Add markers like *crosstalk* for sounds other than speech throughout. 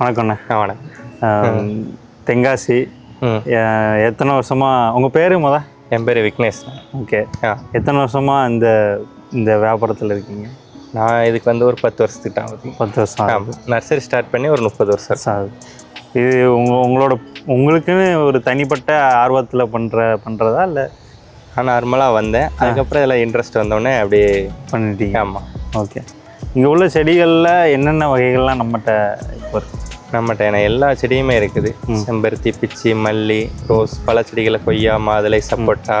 வணக்கண்ணே ஆ வணக்கம். தென்காசி. எத்தனை வருஷமா உங்கள் பேர் முத? என் பேர் விக்னேஷ். ஓகே. எத்தனை வருஷமா இந்த இந்த வியாபாரத்தில் இருக்கீங்க? நான் இதுக்கு வந்து ஒரு பத்து வருஷத்துக்கு ஆகுது. பத்து வருஷம் நர்சரி ஸ்டார்ட் பண்ணி ஒரு முப்பது வருஷம் வருஷம் ஆகுது இது உங்க உங்களோட உங்களுக்குன்னு ஒரு தனிப்பட்ட ஆர்வத்தில் பண்ணுற பண்ணுறதா இல்லை? நான் நார்மலாக வந்தேன். அதுக்கப்புறம் இதில் இன்ட்ரெஸ்ட் வந்தோடனே அப்படியே பண்ணிட்டீங்க. ஆமாம் ஓகே. இங்கே உள்ள செடிகளில் என்னென்ன வகைகள்லாம் நம்மகிட்ட இப்போ இருக்கு? நம்மகிட்ட எல்லா செடியுமே இருக்குது. செம்பருத்தி பிச்சி மல்லி ரோஸ் பல செடிகளை கொய்யா மாதுளை சப்போட்டா.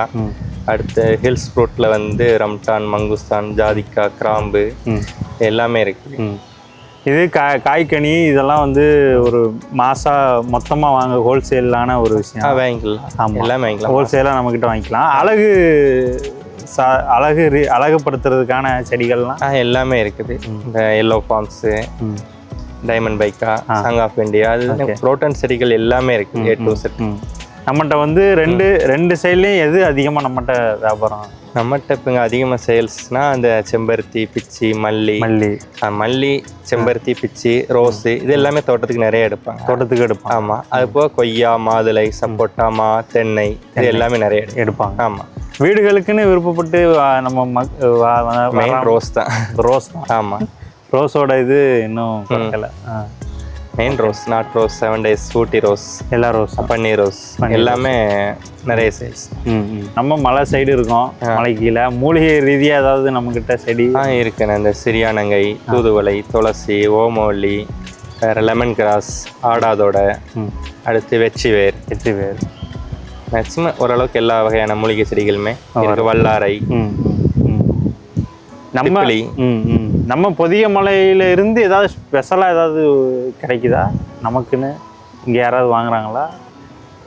அடுத்து ஹில்ஸ் ஃப்ரூட்டில் வந்து ரம்டான் மங்குஸ்தான் ஜாதிக்காய் கிராம்பு. எல்லாமே இருக்குது. இது கா காய்கனி இதெல்லாம் வந்து ஒரு மாசா மொத்தமாக வாங்க ஹோல்சேலான ஒரு விஷயம். வாங்கிக்கலாம். எல்லாமே வாங்கிக்கலாம். ஹோல்சேலாக நம்மக்கிட்ட வாங்கிக்கலாம். அழகு சா அழகு அழகுபடுத்துறதுக்கான செடிகள்லாம்? எல்லாமே இருக்குது. இந்த எல்லோ ஃபார்ம்ஸு ம். டைமண்ட் பைக்கா சங் ஆஃப் இந்தியா அது புரோட்டன் செடிகள் எல்லாமே இருக்குது ஏ டு செட் நம்மகிட்ட வந்து ரெண்டு ரெண்டு சைட்லேயும் எது அதிகமாக நம்மகிட்ட வியாபாரம்? நம்மகிட்ட இப்போ இங்கே அதிகமாக சேல்ஸ்னால் அந்த செம்பருத்தி பிச்சி மல்லி. மல்லி. மல்லி செம்பருத்தி பிச்சி ரோஸு இது எல்லாமே தோட்டத்துக்கு நிறைய எடுப்பாங்க. தோட்டத்துக்கு எடுப்பாங்க. ஆமாம் அது போக கொய்யா மாதுளை சப்போட்டா மா தென்னை இது எல்லாமே நிறைய எடுப்பாங்க. ஆமாம் வீடுகளுக்குன்னு விருப்பப்பட்டு நம்ம மக் மெயின் ரோஸ் தான். ரோஸ் தான். ஆமாம் ரோஸோட இது இன்னும் குறைக்கல. ஆ. Main rose not rose seven days Ooty rose எல்லா ரோஸும் பன்னீர் ரோஸ் எல்லாமே நிறைய சேல்ஸ் ம் ம். நம்ம மலை சைடு இருக்கோம். மலை கீழே. மூலிகை ரீதியாக ஏதாவது நம்மக்கிட்ட செடி? இருக்குண்ணே இந்த சிறியானங்கை தூதுவளை துளசி ஓமவல்லி வேறு லெமன் கிராஸ் ஆடாதோட அடுத்து வெச்சி வேர் வெற்றி வேறு மேக்ஸிமம் ஓரளவுக்கு எல்லா வகையான மூலிகை செடிகளுமே இருக்கு. வல்லாரை. நம்ம திப்பிலி. ம் ம். நம்ம பொதிய மலையில இருந்து ஏதாவது ஸ்பெஷலாக ஏதாவது கிடைக்குதா? நமக்குன்னு இங்கே யாராவது வாங்குறாங்களா?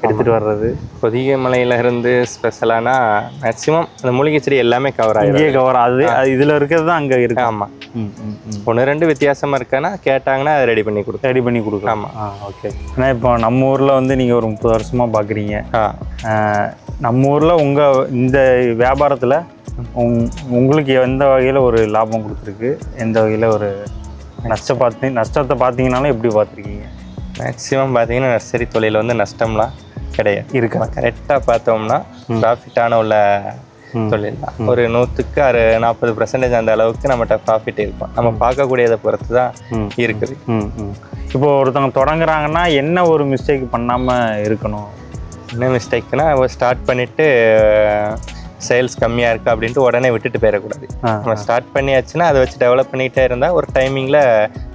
எடுத்துகிட்டு வர்றது. பொதிகை மலையில இருந்து ஸ்பெஷலானா மேக்ஸிமம் அந்த மூலிகை செடி எல்லாமே கவர் ஆகிடும் இங்கே கவர் ஆகுது அது இதில் இருக்கிறது தான் அங்கே இருக்கு. ஆமாம் ம் ம் ம். ஒன்று ரெண்டு வித்தியாசமா இருக்கானா கேட்டாங்கன்னா அதை ரெடி பண்ணி கொடுக்கும் ரெடி பண்ணி கொடுக்கலாம். ஆ ஓகே ஏன்னா இப்போ நம்ம ஊரில் வந்து நீங்கள் ஒரு முப்பது வருஷமாக பார்க்குறீங்க நம்ம ஊரில் உங்கள் இந்த வியாபாரத்தில் உங் உங்களுக்கு எந்த வகையில் ஒரு லாபம் கொடுத்துருக்கு? எந்த வகையில் ஒரு நஷ்டம் பார்த்து நஷ்டத்தை பார்த்தீங்கனாலும் எப்படி பார்த்துருக்கீங்க? மேக்ஸிமம் பார்த்தீங்கன்னா நர்சரி தொழில் வந்து நஷ்டம்லாம் கிடையாது. இருக்கா? கரெக்டாக பார்த்தோம்னா ப்ராஃபிட்டான உள்ள தொழில் தான் ஒரு நூற்றுக்கு அறு நாற்பது பர்சன்டேஜ் அந்த அளவுக்கு நம்மகிட்ட ப்ராஃபிட் இருக்கும். நம்ம பார்க்கக்கூடியதை பொறுத்து தான். இருக்குது. இப்போ ஒருத்தவங்க தொடங்குறாங்கன்னா என்ன ஒரு மிஸ்டேக் பண்ணாமல் இருக்கணும்? என்ன மிஸ்டேக்னா ஸ்டார்ட் பண்ணிவிட்டு சேல்ஸ் கம்மியாக இருக்குது அப்படின்ட்டு உடனே விட்டுட்டு போயிடக்கூடாது. நம்ம ஸ்டார்ட் பண்ணியாச்சுன்னா அதை வச்சு டெவலப் பண்ணிகிட்டே இருந்தால் ஒரு டைமிங்கில்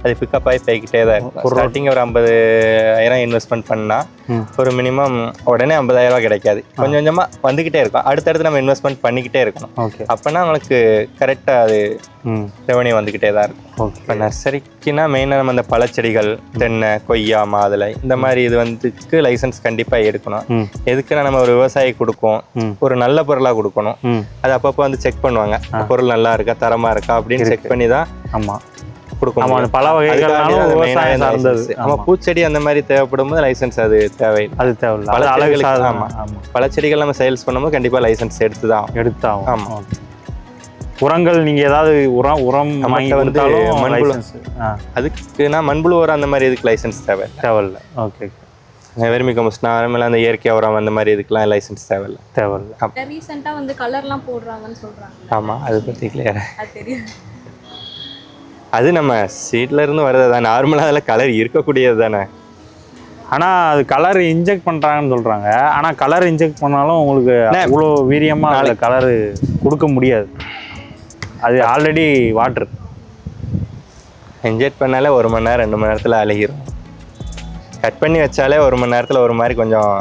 அது பிக்கப் ஆகி போய்கிட்டே தான் இருக்கும். ஸ்டார்டிங் ஒரு ஐம்பது ஆயிரம் இன்வெஸ்ட்மெண்ட் பண்ணால். ஒரு மினிமம் உடனே 50000 ரூபாய் கிடைக்காது. கொஞ்சம் கொஞ்சமாக வந்துக்கிட்டே இருக்கும். அடுத்தடுத்து நம்ம இன்வெஸ்ட்மெண்ட் பண்ணிக்கிட்டே இருக்கணும். ஓகே. அப்போனா உங்களுக்கு கரெக்டாக அது ரெவன்யூ வந்துக்கிட்டே தான் இருக்கும். ஓகே. இப்போ நர்சரிக்குனா மெயினாக நம்ம இந்த பழச்செடிகள் தென்னை கொய்யா மாதுளை இந்த மாதிரி இது வந்துக்கு லைசன்ஸ் கண்டிப்பாக எடுக்கணும். எதுக்குன்னா நம்ம ஒரு விவசாயி கொடுப்போம் ம். ஒரு நல்ல பொருளாக கொடுக்கணும். அது அப்பப்போ வந்து செக் பண்ணுவாங்க. பொருள் நல்லா இருக்கா தரமாக இருக்கா அப்படின்னு செக் பண்ணி தான் ஆமாம் கொடுக்க ஆமாம் முடியும். அந்த பல சார்ந்தது. நம்ம பூச்செடி அந்த மாதிரி தேவைப்படும் போது லைசன்ஸ் அது தேவையில்லை. அது தேவையில்ல. பல அது அழகு செடிகளுக்கு சாதனம் ஆமா. ஆமாம் பழச்செடிகள் நம்ம சேல்ஸ் பண்ணும்போது கண்டிப்பாக லைசன்ஸ் எடுத்து தான். எடுத்தாகும் ஆமா. உரங்கள் நீங்கள் ஏதாவது உரம் உரம் வாங்கி கொடுத்தாலும் லைசன்ஸ் அதுக்குன்னா மண்புழு உரம் அந்த மாதிரி இதுக்கு லைசன்ஸ் தேவை? தேவையில்ல. ஓகே வெறுமி கம்போஸ்ட் நார்மலாக அந்த இயற்கை உரம் அந்த மாதிரி இதுக்கெல்லாம் லைசன்ஸ் தேவையில்லை. தேவையில்ல. ரீசெண்டாக வந்து கலர்லாம் போடுறாங்கன்னு சொல்கிறாங்க ஆமாம் அதை பற்றி கிளியர் அது தெரியும் அது நம்ம சீட்ல இருந்து வர்றது தான் நார்மலாக அதில் கலர் இருக்கக்கூடியது தானே. ஆனால் அது கலர் இன்ஜெக்ட் பண்ணுறாங்கன்னு சொல்கிறாங்க ஆனால் கலர் இன்ஜெக்ட் பண்ணாலும் உங்களுக்கு அவ்வளோ வீரியமாக அதில் கலரு கொடுக்க முடியாது. அது ஆல்ரெடி வாட்ரு இன்ஜெக்ட் பண்ணாலே ஒரு மணி நேரம் ரெண்டு மணி நேரத்தில் அழுகிரும். கட் பண்ணி வச்சாலே ஒரு மணி நேரத்தில் ஒரு மாதிரி கொஞ்சம்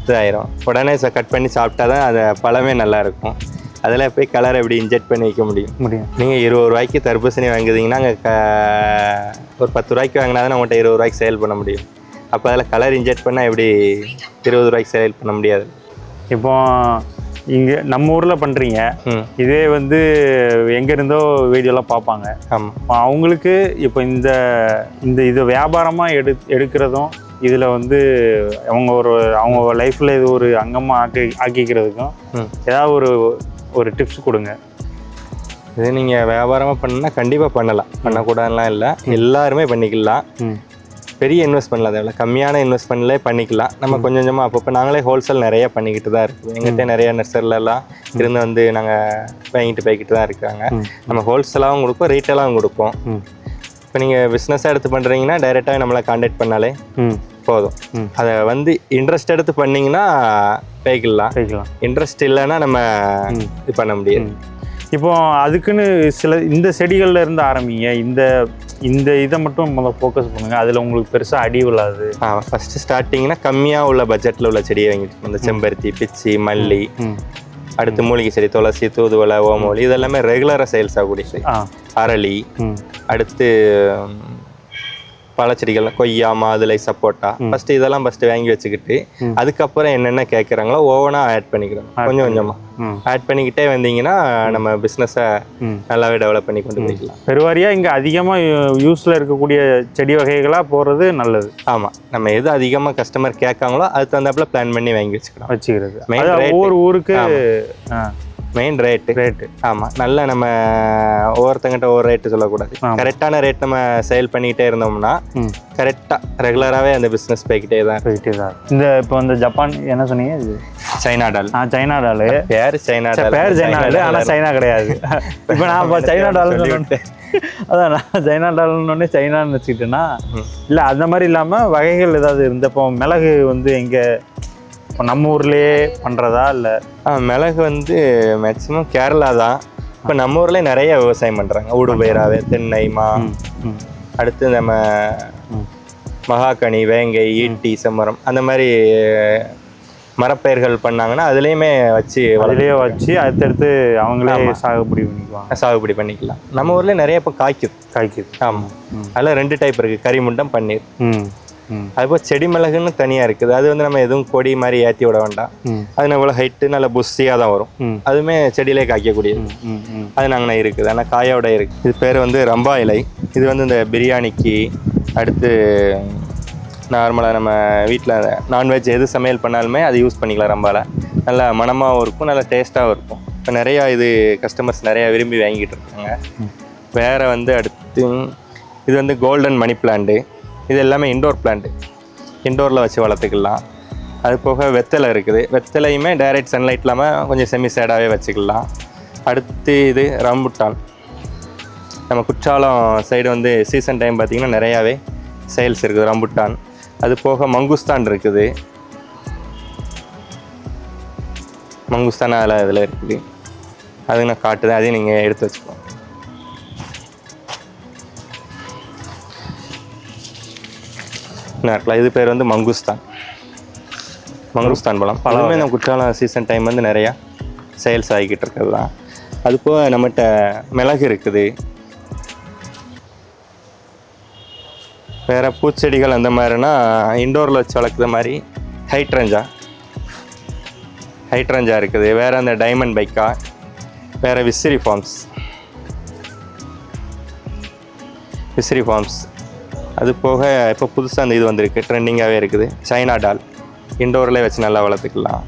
இதாயிரும். உடனே கட் பண்ணி சாப்பிட்டா தான் அது பழமே நல்லா இருக்கும். அதில் போய் கலரை எப்படி இன்ஜெக்ட் பண்ணி வைக்க முடியும்? முடியும். நீங்கள் இருபது ரூபாய்க்கு தர்பூசணி வாங்குறீங்கன்னா அங்கே க ஒரு பத்து ரூபாய்க்கு வாங்கினா தான் உங்கள்கிட்ட இருபது ரூபாய்க்கு சேல் பண்ண முடியும். அப்போ அதில் கலர் இன்ஜெக்ட் பண்ணால் எப்படி இருபது ரூபாய்க்கு சேல் பண்ண முடியாது? இப்போ இங்கே நம்ம ஊரில் பண்ணுறீங்க இதே வந்து எங்கேருந்தோ வீடியோலாம் பார்ப்பாங்க. அவங்களுக்கு இப்போ இந்த இந்த இது வியாபாரமாக எடு எடுக்கிறதும் இதில் வந்து அவங்க ஒரு அவங்க லைஃப்பில் இது ஒரு அங்கமாக ஆக்கி ஆக்கிக்கிறதுக்கும் ஏதாவது ஒரு ஒரு டிப்ஸ் கொடுங்க. இது நீங்கள் வியாபாரமாக பண்ணால் கண்டிப்பாக பண்ணலாம். பண்ணக்கூடாதுலாம் இல்லை. எல்லாருமே பண்ணிக்கலாம். பெரிய இன்வெஸ்ட்மெண்ட்ல தேவையில்ல கம்மியான இன்வெஸ்ட்மெண்ட்லேயே பண்ணிக்கலாம். நம்ம கொஞ்சம் கொஞ்சமாக அப்பப்போ நாங்களே ஹோல்சேல் நிறைய பண்ணிக்கிட்டு தான் இருக்கோம். எங்கிட்ட நிறைய நர்சரிலலாம் இருந்து வந்து நாங்கள் வாங்கிட்டு போய்கிட்டு தான் இருக்காங்க. நம்ம ஹோல்சேலாகவும் கொடுப்போம் ரீட்டெயிலாகவும் கொடுப்போம். இப்போ நீங்கள் பிஸ்னஸாக எடுத்து பண்ணுறீங்கன்னா டைரெக்டாக நம்மளை காண்டாக்ட் பண்ணாலே போதும். அதை வந்து இன்ட்ரெஸ்ட் எடுத்து பண்ணீங்கன்னா போய்க்கலாம். இன்ட்ரெஸ்ட் இல்லைன்னா நம்ம இது பண்ண முடியாது. இப்போ அதுக்குன்னு சில இந்த செடிகள்ல இருந்து ஆரம்பிங்க. இந்த இந்த இதை மட்டும் முதல்ல ஃபோக்கஸ் பண்ணுங்க. அதில் உங்களுக்கு பெருசாக அடி விழாது. ஃபஸ்ட்டு ஸ்டார்டிங்னா கம்மியாக உள்ள பட்ஜெட்டில் உள்ள செடியை வாங்கிட்டு. இந்த செம்பருத்தி பிச்சி மல்லி அடுத்து மூலிகை செடி துளசி தூதுவளை ஓமவலி இதெல்லாமே ரெகுலராக சேல்ஸ் ஆகக்கூடிய அரளி அடுத்து பழச்செடிகள் கொய்யா மாதுளை சப்போட்டா ஃபர்ஸ்ட் இதெல்லாம் ஃபர்ஸ்ட் வாங்கி வச்சுக்கிட்டு அதுக்கப்புறம் என்னென்ன கேட்குறாங்களோ ஓவனாக ஆட் பண்ணிக்கிறோம். கொஞ்சம் கொஞ்சமாக ம். ஆட் பண்ணிக்கிட்டே வந்தீங்கன்னா நம்ம பிஸ்னஸை. நல்லாவே டெவலப் பண்ணி கொண்டு போய்க்கலாம். பெருவாரியாக இங்கே அதிகமாக யூஸில் இருக்கக்கூடிய செடி வகைகளாக போகிறது நல்லது. ஆமாம் நம்ம எது அதிகமாக கஸ்டமர் கேட்காங்களோ அது தகுந்தாப்புல பிளான் பண்ணி வாங்கி வச்சுக்கலாம். வச்சுக்கிறது. ஒவ்வொரு ஊருக்கு மெயின் ரேட்டு ரேட்டு ஆமாம் நல்ல நம்ம ஒவ்வொருத்தங்கிட்ட ஒவ்வொரு ரேட்டு சொல்லக்கூடாது. கரெக்டான ரேட் நம்ம சேல் பண்ணிக்கிட்டே இருந்தோம்னா கரெக்டாக ரெகுலராகவே அந்த பிஸ்னஸ் போய்கிட்டே தான். போயிட்டே தான். இந்த இப்போ இந்த ஜப்பான் என்ன சொன்னீங்க இது? China doll. ஆ சைனா டாலு. பேர் சைனா டால். பேர் சைனா டாலு ஆனால் சைனா கிடையாது. இப்போ நான் இப்போ சைனா *laughs* டால்னு சொன்னேன். அதான் நான் சைனா டால்னு சைனான்னு வச்சுக்கிட்டேன்னா இல்லை அந்த மாதிரி இல்லாமல் வகைகள் ஏதாவது இருந்தப்போ மிளகு வந்து எங்கே இப்போ நம்ம ஊர்லேயே பண்ணுறதா இல்லை? ஆ மிளகு வந்து மேக்ஸிமம் கேரளா தான். இப்போ நம்ம ஊர்லேயே நிறைய விவசாயம் பண்ணுறாங்க ஊடுபயிராவே தென்னை மா. அடுத்து நம்ம ம். மகாக்கனி வேங்கை ஈட்டி செம்மரம். அந்த மாதிரி மரப்பயிர்கள் பண்ணாங்கன்னா அதுலேயுமே வச்சு அதிலேயே வச்சு அடுத்தடுத்து அவங்களே சாகுபடி பண்ணிக்குவாங்க. சாகுபடி பண்ணிக்கலாம். நம்ம ஊர்லேயே நிறைய இப்போ காய்க்குது. காய்க்குது. ஆமாம் அதில் ரெண்டு டைப் இருக்குது கரிமுண்டம் பன்னீர். அதுபோல் செடி மிளகுன்னு தனியாக இருக்குது. அது வந்து நம்ம எதுவும் கொடி மாதிரி ஏற்றி விட வேண்டாம். அது நம்ம ஹைட்டு நல்ல புஷ்ஷியாக தான் வரும். அதுவுமே செடியிலே காய்க்கக்கூடியது. அது நாங்கள் இருக்குது. ஆனால் காயோட இருக்குது இது பேர் வந்து ரம்பா இலை. இது வந்து இந்த பிரியாணிக்கு அடுத்து நார்மலாக நம்ம வீட்டில் நான்வெஜ் எது சமையல் பண்ணாலுமே அது யூஸ் பண்ணிக்கலாம் ரம்பால. நல்லா மணமாகவும் இருக்கும் நல்லா டேஸ்ட்டாகவும் இருக்கும். இப்போ நிறையா இது கஸ்டமர்ஸ் நிறையா விரும்பி வாங்கிட்டு இருக்காங்க. வேறு வந்து அடுத்து இது வந்து கோல்டன் மணி பிளான்ட்டு இது எல்லாமே இண்டோர் பிளான்ட்டு இண்டோரில் வச்சு வளர்த்துக்கலாம். அது போக வெத்தலை இருக்குது. வெத்தலையுமே டைரக்ட் சன்லைட் இல்லாமல் கொஞ்சம் செமி சேடாகவே வச்சுக்கலாம். அடுத்து இது ரம்புட்டான் நம்ம குற்றாலம் சைடு வந்து சீசன் டைம் பார்த்திங்கன்னா நிறையாவே சேல்ஸ் இருக்குது ரம்புட்டான் அது போக மங்குஸ்தான் இருக்குது. மங்குஸ்தான் அதில் இதில் இருக்குது. அது நான் காட்டுதேன் அதையும் நீங்கள் எடுத்து வச்சுக்கோங்க. இன்னும் இருக்கலாம். இது பேர் வந்து மங்குஸ்தான். மங்குஸ்தான் பழம். பழமே நம்ம குற்றாலம் சீசன் டைம் வந்து நிறையா சேல்ஸ் ஆகிக்கிட்டு இருக்கிறது தான். அது போக நம்மகிட்ட மிளகு இருக்குது. வேறு பூச்செடிகள் அந்த மாதிரினா இண்டோரில் வச்சு வளர்க்குற மாதிரி ஹைட்ரஞ்சா. ஹைட்ரஞ்சா இருக்குது. வேறு அந்த டைமண்ட் பைக்கா வேறு விசிறி ஃபார்ம்ஸ் விசிறி ஃபார்ம்ஸ் அது போக இப்போ புதுசாக அந்த இது வந்திருக்கு ட்ரெண்டிங்காகவே இருக்குது. China doll. இண்டோரில் வச்சு நல்லா வளர்த்துக்கலாம்.